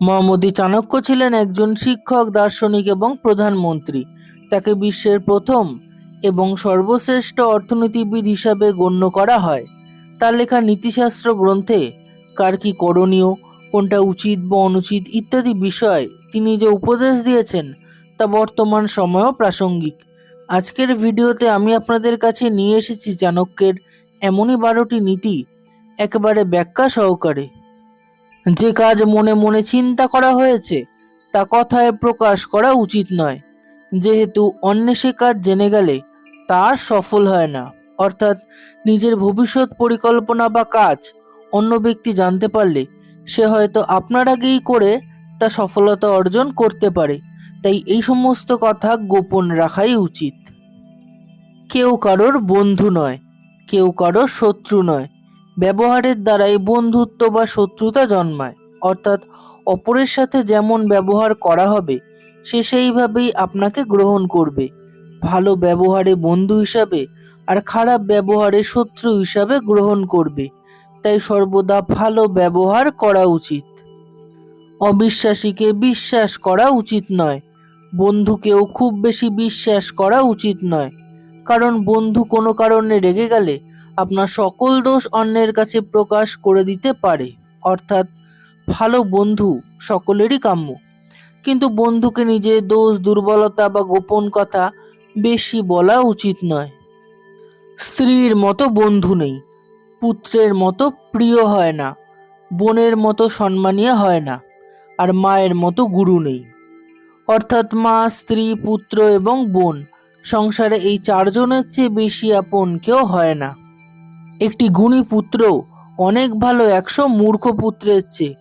মহামতি চাণক্য ছিলেন একজন শিক্ষক, দার্শনিক এবং প্রধানমন্ত্রী। তাকে বিশ্বের প্রথম এবং সর্বশ্রেষ্ঠ অর্থনীতিবিদ হিসাবে গণ্য করা হয়। তার লেখা নীতিশাস্ত্র গ্রন্থে কার কি করণীয়, কোনটা উচিত বা অনুচিত ইত্যাদি বিষয় তিনি যে উপদেশ দিয়েছেন তা বর্তমান সময়েও প্রাসঙ্গিক। আজকের ভিডিওতে আমি আপনাদের কাছে নিয়ে এসেছি চাণক্যের এমনই বারোটি নীতি, একেবারে ব্যাখ্যা সহকারে। যে কাজ মনে মনে চিন্তা করা হয়েছে, তা কথায় প্রকাশ করা উচিত নয়। যেহেতু অন্য সে কাজ জেনে গেলে তার সফল হয় না, অর্থাৎ নিজের ভবিষ্যৎ পরিকল্পনা বা কাজ অন্য ব্যক্তি জানতে পারলে সে হয়তো আপনার আগেই করে তা সফলতা অর্জন করতে পারে। তাই এই সমস্ত কথা গোপন রাখাই উচিত। কেউ কারোর বন্ধু নয়, কেউ কারোর শত্রু নয় ব্যবহারের দ্বারাই বন্ধুত্ব বা শত্রুতা জন্মায়। অর্থাৎ অপরের সাথে যেমন ব্যবহার করা হবে, সে সেইভাবেই আপনাকে গ্রহণ করবে। ভালো ব্যবহারে বন্ধু হিসাবে আর খারাপ ব্যবহারে শত্রু হিসাবে গ্রহণ করবে। তাই সর্বদা ভালো ব্যবহার করা উচিত। অবিশ্বাসীকে বিশ্বাস করা উচিত নয়। বন্ধুকেও খুব বেশি বিশ্বাস করা উচিত নয়। কারণ বন্ধু কোনো কারণে রেগে গেলে আপনার সকল দোষ অন্যের কাছে প্রকাশ করে দিতে পারে। অর্থাৎ, ভালো বন্ধু সকলেরই কাম্য। কিন্তু বন্ধুকে নিজের দোষ, দুর্বলতা বা গোপন কথা বেশি বলা উচিত নয়। স্ত্রীর মতো বন্ধু নেই, পুত্রের মতো প্রিয় হয় না, বোনের মতো সম্মানীয় হয় না, আর মায়ের মতো গুরু নেই। অর্থাৎ মা, স্ত্রী, পুত্র এবং বোন সংসারে এই চারজনের চেয়ে বেশি আপন কেউ হয় না। একটি গুণী পুত্র, অনেক ভালো একশো মূর্খ পুত্রের চেয়ে।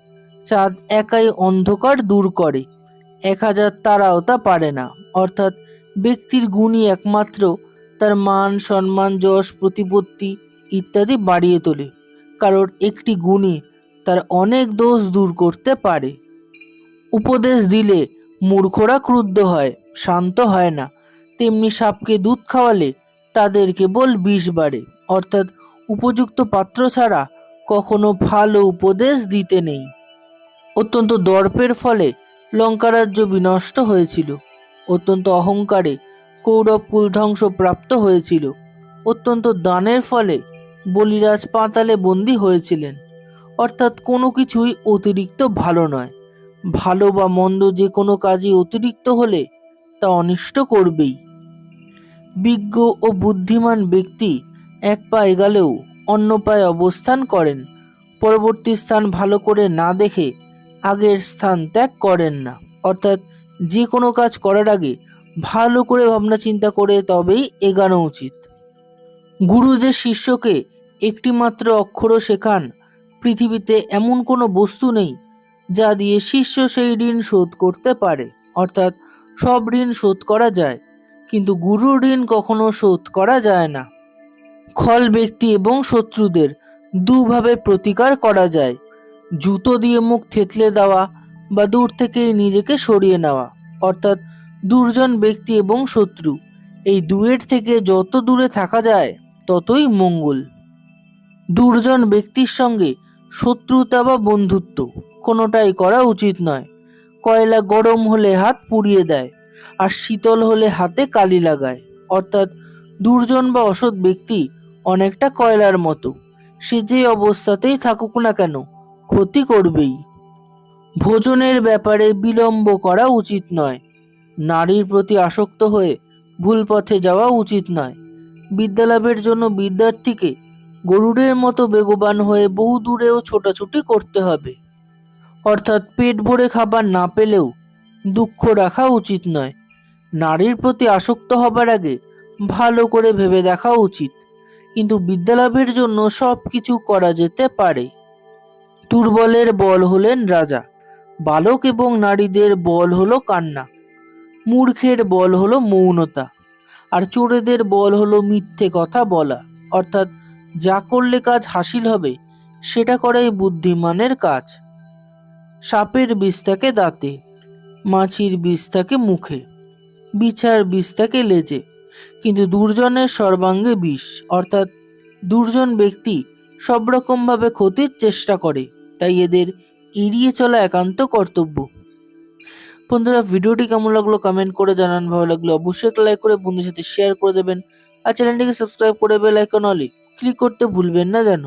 চাঁদ একাই অন্ধকার দূর করে। এক হাজার তারাও তা পারে না। অর্থাৎ ব্যক্তির গুণই একমাত্র, তার মান, সম্মান, যশ, প্রতিপত্তি ইত্যাদি বাড়িয়ে তোলে। কারণ একটি গুণী তার অনেক দোষ দূর করতে পারে। উপদেশ দিলে মূর্খরা ক্রুদ্ধ হয়, শান্ত হয় না। তেমনি সাপকে দুধ খাওয়ালে তাদের কেবল বিষ বাড়ে। অর্থাৎ উপযুক্ত পাত্র ছাড়া কখনো ভালো উপদেশ দিতে নেই। অত্যন্ত দর্পের ফলে লঙ্কারাজ্য বিনষ্ট হয়েছিল। অত্যন্ত অহংকারে কৌরব কুল ধ্বংস প্রাপ্ত হয়েছিল। অত্যন্ত দানের ফলে বলিরাজ পাতালে বন্দী হয়েছিলেন। অর্থাৎ কোনো কিছুই অতিরিক্ত ভালো নয়। ভালো বা মন্দ যে কোনো কাজই অতিরিক্ত হলে তা অনিষ্ট করবেই। বিজ্ঞ ও বুদ্ধিমান ব্যক্তি এক পা এগালেও অন্য পায়ে অবস্থান করেন। পরবর্তী স্থান ভালো করে না দেখে আগের স্থান ত্যাগ করেন না। অর্থাৎ যে কোনো কাজ করার আগে ভালো করে ভাবনা চিন্তা করে তবেই এগানো উচিত। গুরু যে শিষ্যকে একটিমাত্র অক্ষরও শেখান, পৃথিবীতে এমন কোনো বস্তু নেই যা দিয়ে শিষ্য সেই ঋণ শোধ করতে পারে। অর্থাৎ সব ঋণ শোধ করা যায়, কিন্তু গুরুর ঋণ কখনো শোধ করা যায় না। খল ব্যক্তি এবং শত্রুদের দুভাবে প্রতিকার করা যায়। জুতো দিয়ে মুখ থেতলে দেওয়া বা দূর থেকে নিজেকে সরিয়ে নেওয়া, অর্থাৎ দুর্জন ব্যক্তি এবং শত্রু। এই দুয়ের থেকে যত দূরে থাকা যায়, ততই মঙ্গল। দুর্জন ব্যক্তির সঙ্গে শত্রুতা বা বন্ধুত্ব কোনোটাই করা উচিত নয়। কয়লা গরম হলে হাত পুড়িয়ে দেয়, আর শীতল হলে হাতে কালি লাগায়, অর্থাৎ দুর্জন বা অসৎ ব্যক্তি অনেকটা কয়লার মতো। সে যে অবস্থাতেই থাকুক না কেন, ক্ষতি করবেই। ভোজনের ব্যাপারে বিলম্ব করা উচিত নয়। নারীর প্রতি আসক্ত হয়ে ভুল পথে যাওয়া উচিত নয়। বিদ্যালাভের জন্য বিদ্যার্থীকে গরুরের মতো বেগবান হয়ে বহু দূরেও ছোটাছুটি করতে হবে। অর্থাৎ পেট ভরে খাবার না পেলেও দুঃখ রাখা উচিত নয়। নারীর প্রতি আসক্ত হবার আগে ভালো করে ভেবে দেখা উচিত। কিন্তু বিদ্যালাভের জন্য সব কিছু করা যেতে পারে। দুর্বলের বল হলেন রাজা, বালক এবং নারীদের বল হলো কান্না, মূর্খের বল হলো মৌনতা, আর চোরেদের বল হলো মিথ্যে কথা বলা। অর্থাৎ যা করলে কাজ হাসিল হবে, সেটা করাই বুদ্ধিমানের কাজ। সাপের বিষ থাকে দাঁতে, মাছির বিষ থাকে মুখে বিছার বিষ থাকে লেজে কিন্তু দুর্জনের সর্বাঙ্গে বিষ, অর্থাৎ দুর্জন ব্যক্তি সব রকমভাবে ক্ষতির চেষ্টা করে, তাই এদের এড়িয়ে চলা একান্ত কর্তব্য। বন্ধুরা, ভিডিওটি কেমন লাগল কমেন্ট করে জানান। ভালো লাগল অবশ্যই একটা লাইক করে বন্ধুর সাথে শেয়ার করে দেবেন। আর চ্যানেলটিকে সাবস্ক্রাইব করে বেল আইকন অলে ক্লিক করতে ভুলবেন না যেন।